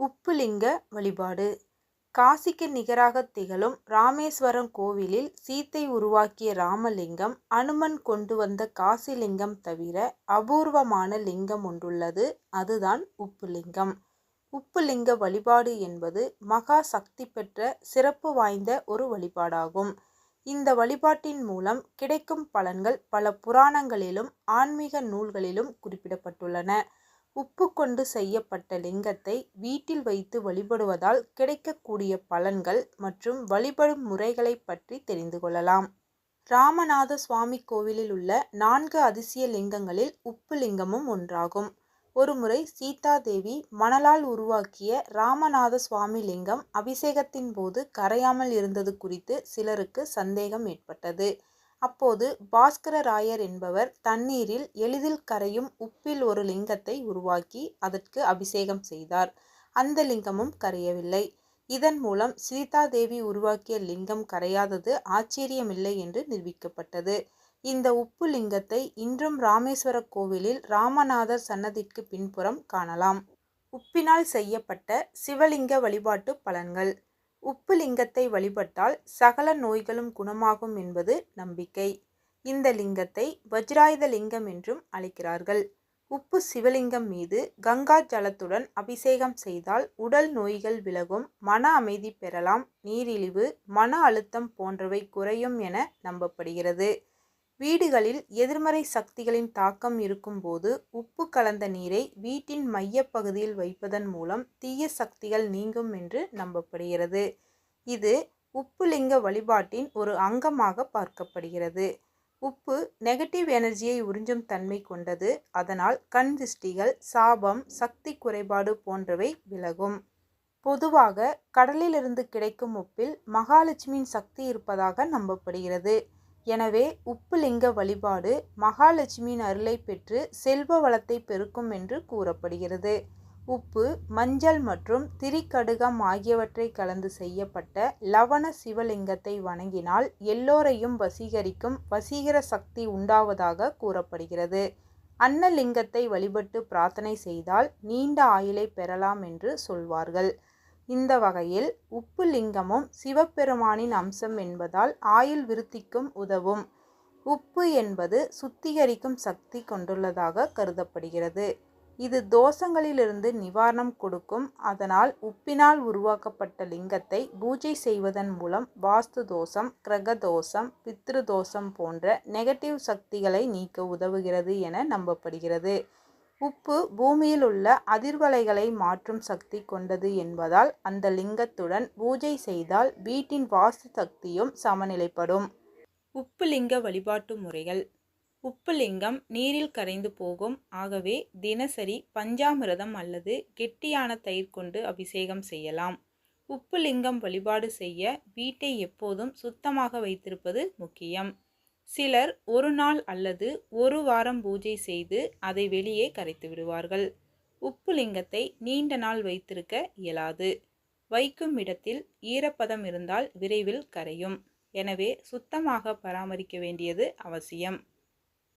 உப்புலிங்க வழிபாடு. காசிக்கு நிகராக திகழும் ராமேஸ்வரம் கோவிலில் சீத்தை உருவாக்கிய ராமலிங்கம் அனுமன் கொண்டு வந்த காசிலிங்கம் தவிர அபூர்வமான லிங்கம் ஒன்றுள்ளது. அதுதான் உப்புலிங்கம். உப்புலிங்க வழிபாடு என்பது மகா சக்தி பெற்ற சிறப்பு வாய்ந்த ஒரு வழிபாடாகும். இந்த வழிபாட்டின் மூலம் கிடைக்கும் பலன்கள் பல புராணங்களிலும் ஆன்மீக நூல்களிலும் குறிப்பிடப்பட்டுள்ளன. உப்பு கொண்டு செய்யப்பட்ட லிங்கத்தை வீட்டில் வைத்து வழிபடுவதால் கிடைக்கக்கூடிய பலன்கள் மற்றும் வழிபடும் முறைகளை பற்றி தெரிந்து கொள்ளலாம். ராமநாத சுவாமி கோவிலில் உள்ள நான்கு அதிசய லிங்கங்களில் உப்பு லிங்கமும் ஒன்றாகும். ஒருமுறை சீதாதேவி மணலால் உருவாக்கிய ராமநாத சுவாமி லிங்கம் அபிஷேகத்தின் போது கரையாமல் இருந்தது குறித்து சிலருக்கு சந்தேகம் ஏற்பட்டது. அப்போது பாஸ்கர ராயர் என்பவர் தண்ணீரில் எளிதில் கரையும் உப்பில் ஒரு லிங்கத்தை உருவாக்கி அதற்கு அபிஷேகம் செய்தார். அந்த லிங்கமும் கரையவில்லை. இதன் மூலம் சீதா தேவி உருவாக்கிய லிங்கம் கரையாதது ஆச்சரியமில்லை என்று நிரூபிக்கப்பட்டது. இந்த உப்பு லிங்கத்தை இன்றும் ராமேஸ்வர கோவிலில் ராமநாதர் சன்னதிக்கு பின்புறம் காணலாம். உப்பினால் செய்யப்பட்ட சிவலிங்க வழிபாட்டு பலன்கள். உப்பு லிங்கத்தை வழிபட்டால் சகல நோய்களும் குணமாகும் என்பது நம்பிக்கை. இந்த லிங்கத்தை வஜ்ராயுத லிங்கம் என்றும் அழைக்கிறார்கள். உப்பு சிவலிங்கம் மீது கங்கா ஜலத்துடன் அபிஷேகம் செய்தால் உடல் நோய்கள் விலகும் மன அமைதி பெறலாம் நீரிழிவு மன அழுத்தம் போன்றவை குறையும் என நம்பப்படுகிறது. வீடுகளில் எதிர்மறை சக்திகளின் தாக்கம் இருக்கும்போது உப்பு கலந்த நீரை வீட்டின் மையப்பகுதியில் வைப்பதன் மூலம் தீய சக்திகள் நீங்கும் என்று நம்பப்படுகிறது. இது உப்புலிங்க வழிபாட்டின் ஒரு அங்கமாக பார்க்கப்படுகிறது. உப்பு நெகட்டிவ் எனர்ஜியை உறிஞ்சும் தன்மை கொண்டது. அதனால் கண் திருஷ்டிகள் சாபம் சக்தி குறைபாடு போன்றவை விலகும். பொதுவாக கடலிலிருந்து கிடைக்கும் உப்பில் மகாலட்சுமியின் சக்தி இருப்பதாக நம்பப்படுகிறது. எனவே உப்புலிங்க வழிபாடு மகாலட்சுமியின் அருளை பெற்று செல்வ வளத்தை பெருக்கும் என்று கூறப்படுகிறது. உப்பு மஞ்சள் மற்றும் திரிக்கடுகம் ஆகியவற்றை கலந்து செய்யப்பட்ட லவண சிவலிங்கத்தை வணங்கினால் எல்லோரையும் வசீகரிக்கும் வசீகர சக்தி உண்டாவதாக கூறப்படுகிறது. அன்னலிங்கத்தை வழிபட்டு பிரார்த்தனை செய்தால் நீண்ட ஆயுளை பெறலாம் என்று சொல்வார்கள். இந்த வகையில் உப்பு லிங்கமும் சிவபெருமானின் அம்சம் என்பதால் ஆயுள் விருத்திக்கும் உதவும். உப்பு என்பது சுத்திகரிக்கும் சக்தி கொண்டுள்ளதாக கருதப்படுகிறது. இது தோஷங்களிலிருந்து நிவாரணம் கொடுக்கும். அதனால் உப்பினால் உருவாக்கப்பட்ட லிங்கத்தை பூஜை செய்வதன் மூலம் வாஸ்து தோஷம் கிரக தோஷம் பித்ரு தோஷம் போன்ற நெகட்டிவ் சக்திகளை நீக்க உதவுகிறது என நம்பப்படுகிறது. உப்பு பூமியில் உள்ள அதிர்வலைகளை மாற்றும் சக்தி கொண்டது என்பதால் அந்த லிங்கத்துடன் பூஜை செய்தால் வீட்டின் வாஸ்து சக்தியும் சமநிலைப்படும். உப்பு லிங்க வழிபாட்டு முறைகள். உப்பு லிங்கம் நீரில் கரைந்து போகும். ஆகவே தினசரி பஞ்சாமிரதம் அல்லது கெட்டியான தயிர் கொண்டு அபிஷேகம் செய்யலாம். உப்பு லிங்கம் வழிபாடு செய்ய வீட்டை எப்போதும் சுத்தமாக வைத்திருப்பது முக்கியம். சிலர் ஒரு நாள் அல்லது ஒரு வாரம் பூஜை செய்து அதை வெளியே கரைத்து விடுவார்கள். உப்பு லிங்கத்தை நீண்ட நாள் வைத்திருக்க இயலாது. வைக்கும் இடத்தில் ஈரப்பதம் இருந்தால் விரைவில் கரையும். எனவே சுத்தமாக பராமரிக்க வேண்டியது அவசியம்.